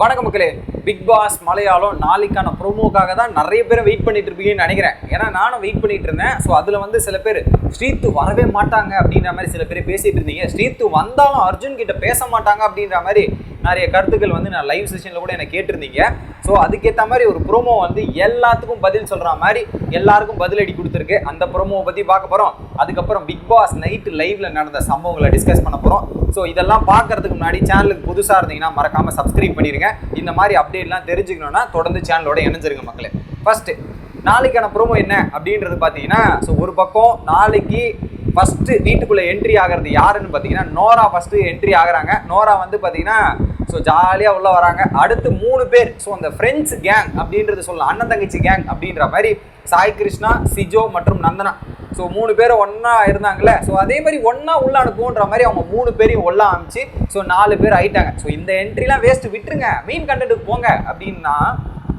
வணக்க மக்களே. Big pass Malayalam நாளைக்கான ப்ரோமோக்காக தான் நிறைய பேர் வெயிட் பண்ணிட்டு இருப்பீங்கன்னு நினைக்கிறேன். ஏன்னா நானும் வெயிட் பண்ணிட்டு இருந்தேன். ஸோ அதில் வந்து சில பேர் ஸ்ரீத்து வரவே மாட்டாங்க அப்படின்ற மாதிரி சில பேர் பேசிட்டு இருந்தீங்க. ஸ்ரீத்து வந்தாலும் அர்ஜுன் கிட்ட பேச மாட்டாங்க அப்படின்ற மாதிரி நிறைய கருத்துக்கள் வந்து நான் லைவ் செஷனில் கூட எனக்கு கேட்டிருந்தீங்க. ஸோ அதுக்கேற்ற மாதிரி ஒரு ப்ரோமோ வந்து எல்லாத்துக்கும் பதில் சொல்கிற மாதிரி எல்லாருக்கும் பதிலடி கொடுத்துருக்கு. அந்த ப்ரோமோவை பற்றி பார்க்க போகிறோம் அதுக்கப்புறம் பிக் பாஸ் நைட்டு லைவில் நடந்த சம்பவங்களை டிஸ்கஸ் பண்ண போகிறோம் ஸோ இதெல்லாம் பார்க்கறதுக்கு முன்னாடி சேனலுக்கு புதுசாக இருந்தீங்கன்னா மறக்காமல் சப்ஸ்கிரைப் பண்ணிடுங்க இந்த மாதிரி அப்டேட்லாம் தெரிஞ்சுக்கணும்னா தொடர்ந்து சேனலோட இணைஞ்சிருங்க மக்களே. ஃபஸ்ட்டு நாளைக்கான ப்ரோமோ என்ன அப்படின்றது பார்த்தீங்கன்னா ஸோ ஒரு பக்கம் நாளைக்கு ஃபஸ்ட்டு வீட்டுக்குள்ளே என்ட்ரி ஆகிறது யாருன்னு பார்த்தீங்கன்னா நோரா ஃபஸ்ட்டு என்ட்ரி ஆகிறாங்க. நோரா வந்து பார்த்தீங்கன்னா ஸோ ஜாலியாக உள்ள வராங்க. அடுத்து மூணு பேர். ஸோ அந்த ஃப்ரெண்ட்ஸ் கேங் அப்படின்றது சொல்லலாம் அண்ணன் தங்கச்சி கேங் அப்படின்ற மாதிரி சாய் கிருஷ்ணா சிஜோ மற்றும் நந்தனா. ஸோ மூணு பேரும் ஒன்றா இருந்தாங்கல்ல. ஸோ அதே மாதிரி ஒன்றா உள்ள அனுப்புன்ற மாதிரி அவங்க மூணு பேரையும் ஒல்லா அனுப்பிச்சு ஸோ நாலு பேர் ஆயிட்டாங்க. ஸோ இந்த என்ட்ரிலாம் வேஸ்ட் விட்டுருங்க. மெயின் கண்டென்ட்டுக்கு போங்க அப்படின்னா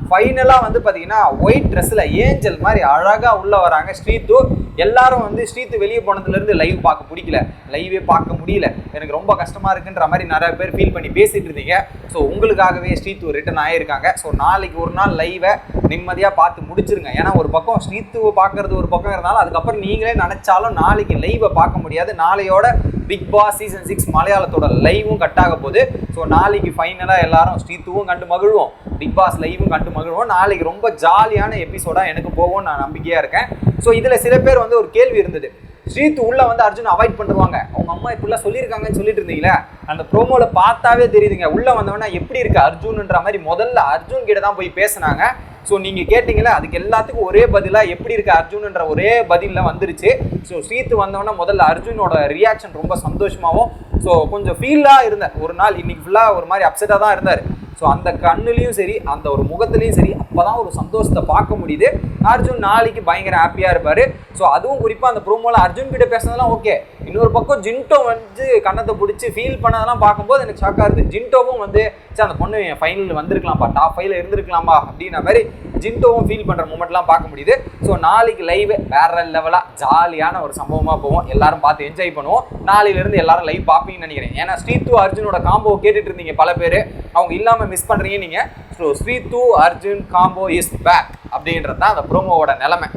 ஃபைனலாக வந்து பார்த்தீங்கன்னா ஒயிட் ட்ரெஸ்ஸில் ஏஞ்சல் மாதிரி அழகாக உள்ளே வராங்க. ஸ்ரீத்து எல்லாரும் வந்து ஸ்ரீத்து வெளியே போனதுலேருந்து லைவ் பார்க்க பிடிக்கல. லைவே பார்க்க முடியல. எனக்கு ரொம்ப கஷ்டமாக இருக்குன்ற மாதிரி நிறைய பேர் ஃபீல் பண்ணி பேசிகிட்டு இருந்தீங்க. ஸோ உங்களுக்காகவே ஸ்ரீத்து ரிட்டன் ஆகியிருக்காங்க ஸோ நாளைக்கு ஒரு நாள் லைவை நிம்மதியாக பார்த்து முடிச்சிருங்க. ஏன்னா ஒரு பக்கம் ஸ்ரீத்துவை பார்க்கறது ஒரு பக்கம் இருந்தாலும் அதுக்கப்புறம் நீங்களே நினச்சாலும் நாளைக்கு லைவை பார்க்க முடியாது. நாளையோட பிக் பாஸ் சீசன் சிக்ஸ் மலையாளத்தோட லைவும் கட் ஆக போகுது. ஸோ நாளைக்கு ஃபைனலாக எல்லாரும் ஸ்ரீத்துவும் கண்டு மகிழ்வோம். பிக் பாஸ் லைவும் கண்டு மகிழ்வோம். நாளைக்கு ரொம்ப ஜாலியான எபிசோடாக எனக்கு போகும் நான் நம்பிக்கையாக இருக்கேன். ஸோ இதில் சில பேர் வந்து ஒரு கேள்வி இருந்தது. ஸ்ரீத்து உள்ள வந்து அர்ஜுன் அவாய்ட் பண்ணுவாங்க அவங்க அம்மா இப்படிலாம் சொல்லியிருக்காங்கன்னு சொல்லிட்டு இருந்தீங்களே? அந்த ப்ரோமோல பார்த்தாவே தெரியுதுங்க. உள்ள வந்தவனா எப்படி இருக்கு அர்ஜுன்ன்ற மாதிரி முதல்ல அர்ஜுன் கிட்ட தான் போய் பேசினாங்க. ஸோ நீங்கள் கேட்டிங்களா அதுக்கு எல்லாத்துக்கும் ஒரே பதிலாக எப்படி இருக்கு அர்ஜுன்ன்ற ஒரே பதிலில் வந்துருச்சு. ஸோ ஸ்ரீத் வந்தவொடனே முதல்ல அர்ஜுனோட ரியாக்ஷன் ரொம்ப சந்தோஷமாகவும் ஸோ கொஞ்சம் ஃபீலாக இருந்தேன். ஒரு நாள் இன்னைக்கு ஃபுல்லாக ஒரு மாதிரி அப்செட்டாக தான் இருந்தார். ஸோ அந்த கண்ணுலையும் சரி அந்த ஒரு முகத்துலையும் சரி அப்போ தான் ஒரு சந்தோஷத்தை பார்க்க முடியுது. அர்ஜுன் நாளைக்கு பயங்கர ஹாப்பியாக இருப்பார். ஸோ அதுவும் குறிப்பாக அந்த ப்ரோமோவில் அர்ஜுன் கிட்ட பேசுனதெல்லாம் ஓகே இன்னொரு பக்கம் ஜின்டோ வந்து கண்ணத்தை பிடிச்சி ஃபீல் பண்ணதெல்லாம் பார்க்கும்போது எனக்கு ஷாக்காக இருக்குது ஜின்டோவும் வந்து நினச்சா அந்த பொண்ணு ஃபைனல் வந்திருக்கலாம்ப்பா. டாப் ஃபைவ்ல இருந்திருக்கலாமா அப்படின்ற மாதிரி ஜிண்டோவும் ஃபீல் பண்ணுற மூமெண்ட்லாம் பார்க்க முடியுது. ஸோ நாளைக்கு லைவ் வேற லெவலாக ஜாலியான ஒரு சம்பவமாக போவோம். எல்லாரும் பார்த்து என்ஜாய் பண்ணுவோம். நாளையிலேருந்து எல்லாரும் லைவ் பார்ப்பீங்கன்னு நினைக்கிறேன். ஏன்னா ஸ்ரீத்து அர்ஜுனோட காம்போ கேட்டுட்டு இருந்தீங்க பல பேர். அவங்க இல்லாமல் மிஸ் பண்ணுறீங்க நீங்கள் so Sreethu Arjun combo is back அப்படின்றது தான் அந்த ப்ரோமோவோட நிலமை.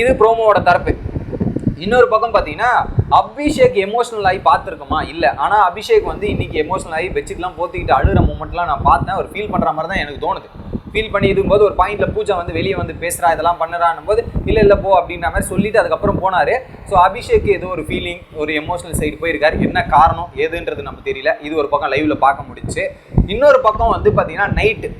இது ப்ரோமோவோட தரப்பு. இன்னொரு பக்கம் பார்த்தீங்கன்னா அபிஷேக் எமோஷனல் ஆகி பார்த்துருக்குமா? இல்லை. ஆனால் அபிஷேக் வந்து இன்னைக்கு எமோஷனல் ஆகி பெட்ஷீட்லாம் போத்திக்கிட்டு அழுகிற மூமெண்ட்லாம் நான் பார்த்தேன். ஒரு ஃபீல் பண்ணுற மாதிரி தான் எனக்கு தோணுது. ஃபீல் பண்ணி இருக்கும்போது ஒரு பாயிண்ட்ல பூஜா வந்து வெளியே வந்து பேசுறா இதெல்லாம் பண்ணுறான் போது இல்லை இல்லை போ அப்படின்ற மாதிரி சொல்லிட்டு அதுக்கப்புறம் போனார். ஸோ அபிஷேக் ஏதோ ஒரு ஃபீலிங் ஒரு எமோஷனல் சைடு போயிருக்காரு. என்ன காரணம் ஏதுன்றது நம்ம தெரியல. இது ஒரு பக்கம் லைவ்ல பார்க்க முடிச்சு இன்னொரு பக்கம் வந்து பார்த்தீங்கன்னா நைட்டு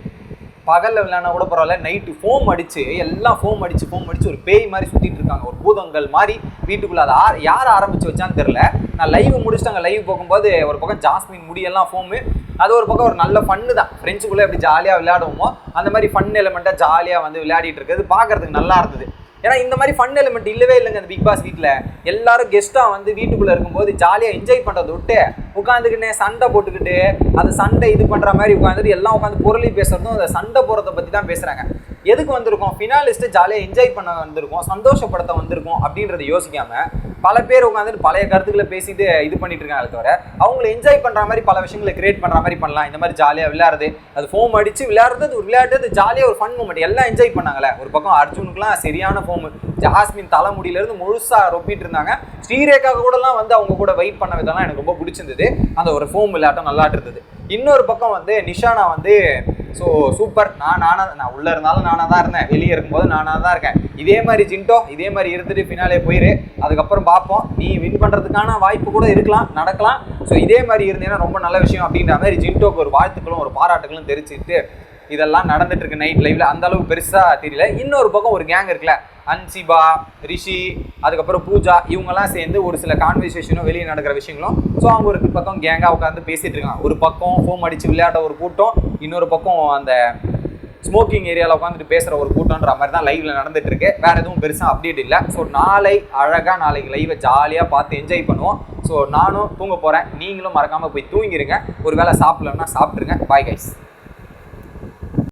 பகலில் விளையாடினா கூட பரவாயில்ல. நைட்டு ஃபோம் அடிச்சு எல்லாம் ஃபோம் அடிச்சு ஃபோம் அடிச்சு ஒரு பேய் மாதிரி சுற்றிட்டு இருக்காங்க. ஒரு பூதங்கள் மாதிரி வீட்டுக்குள்ளே அதை ஆர் யார் ஆரம்பிச்சு வச்சான்னு தெரில நான் லைவ் முடிச்சுட்டாங்க. லைவ் போகும்போது ஒரு பக்கம் ஜாஸ்மின் முடியெல்லாம் ஃபோமு அது ஒரு பக்கம் ஒரு நல்ல ஃபன்னு தான். ஃப்ரெண்ட்ஸுக்குள்ளே எப்படி ஜாலியாக விளையாடுவோமோ அந்த மாதிரி ஃபன் எலிமெண்ட்டாக ஜாலியாக வந்து விளையாடிட்டு இருக்கிறது. பார்க்கறதுக்கு நல்லா இருந்தது. ஏன்னா இந்த மாதிரி ஃபன் எலிமெண்ட் இல்லவே இல்லைங்க அந்த பிக் பாஸ் வீட்டில் எல்லாரும் கெஸ்ட்டாக வந்து வீட்டுக்குள்ளே இருக்கும்போது ஜாலியாக என்ஜாய் பண்ணுறத விட்டு உட்காந்துக்கிட்டே சண்டை போட்டுக்கிட்டு அந்த சண்டை இது பண்ணுற மாதிரி உட்காந்துட்டு எல்லாம் உட்காந்து பொருளி பேசுகிறதும் அந்த சண்டை போகிறத பற்றி தான் பேசுகிறாங்க எதுக்கு வந்திருக்கோம்? ஃபினாலிஸ்ட்டு ஜாலியாக என்ஜாய் பண்ண வந்திருக்கோம் சந்தோஷப்படுத்த வந்திருக்கோம் அப்படின்றத யோசிக்காமல் பல பேர் உட்காந்துட்டு பழைய கருத்துக்களை பேசிட்டு இது பண்ணிட்டு இருக்காங்க தவிர அவங்களை என்ஜாய் பண்ணுற மாதிரி பல விஷயங்களை கிரியேட் பண்ணுற மாதிரி பண்ணலாம். இந்த மாதிரி ஜாலியாக விளையாடுறது அது ஃபோம் அடிச்சு விளையாடுறது ஒரு விளையாட்டு அது ஜாலியாக ஒரு ஃபன் மூமெண்ட் எல்லாம் என்ஜாய் பண்ணாங்களே. ஒரு பக்கம் அர்ஜுனுக்குலாம் சரியான ஃபோம் ஜாஸ்மின் தலைமுடியிலேருந்து முழுசாக ரொப்பிட்டு இருந்தாங்க. ஸ்ரீரேகாவுக்கு கூடலாம் வந்து அவங்க கூட வெயிட் பண்ண விதம்லாம் எனக்கு ரொம்ப பிடிச்சிருந்தது. அந்த ஒரு ஃபோம் விளையாட்டம் நல்லாட்டு இருந்தது. இன்னொரு பக்கம் வந்து நிஷானா வந்து ஸோ சூப்பர் நான் நானாக நான் உள்ளே இருந்தாலும் நானாக தான் இருந்தேன். வெளியே இருக்கும்போது நானாக தான் இருக்கேன். இதே மாதிரி ஜின்டோ இதே மாதிரி இருந்துட்டு பின்னாலே போயிரு. அதுக்கப்புறம் பார்ப்போம். நீ வின் பண்ணுறதுக்கான வாய்ப்பு கூட இருக்கலாம் நடக்கலாம். ஸோ இதே மாதிரி இருந்தீங்கன்னா ரொம்ப நல்ல விஷயம் அப்படின்ற மாதிரி ஜின்டோக்கு ஒரு வாழ்த்துக்களும் ஒரு பாராட்டுகளும் தெரிவிச்சுட்டு இதெல்லாம் நடந்துட்டு இருக்கு நைட் லைவ்ல அந்த அளவுக்கு பெருசாக தெரியல. இன்னொரு பக்கம் ஒரு கேங் இருக்குல்ல அன்சிபா ரிஷி அதுக்கப்புறம் பூஜா இவங்கெல்லாம் சேர்ந்து ஒரு சில கான்வர்சேஷனும் வெளியே நடக்கிற விஷயங்களும். ஸோ அவங்க ஒரு பக்கம் கேங்காக உட்காந்து பேசிட்டு இருக்காங்க. ஒரு பக்கம் ஃபோம் அடிச்சு விளையாட ஒரு கூட்டம் இன்னொரு பக்கம் அந்த ஸ்மோக்கிங் ஏரியாவில் உட்காந்துட்டு பேசுகிற ஒரு கூட்டம்ன்ற மாதிரி தான் லைவில் நடந்துட்டு இருக்கு வேற எதுவும் பெருசாக அப்டேட் இல்லை. ஸோ நாளை அழகாக நாளைக்கு லைவை ஜாலியாக பார்த்து என்ஜாய் பண்ணுவோம். ஸோ நானும் தூங்க போகிறேன் நீங்களும் மறக்காமல் போய் தூங்கிருங்க. ஒரு வேளை சாப்பிடலன்னா சாப்பிட்ருங்க பாய் கைஸ்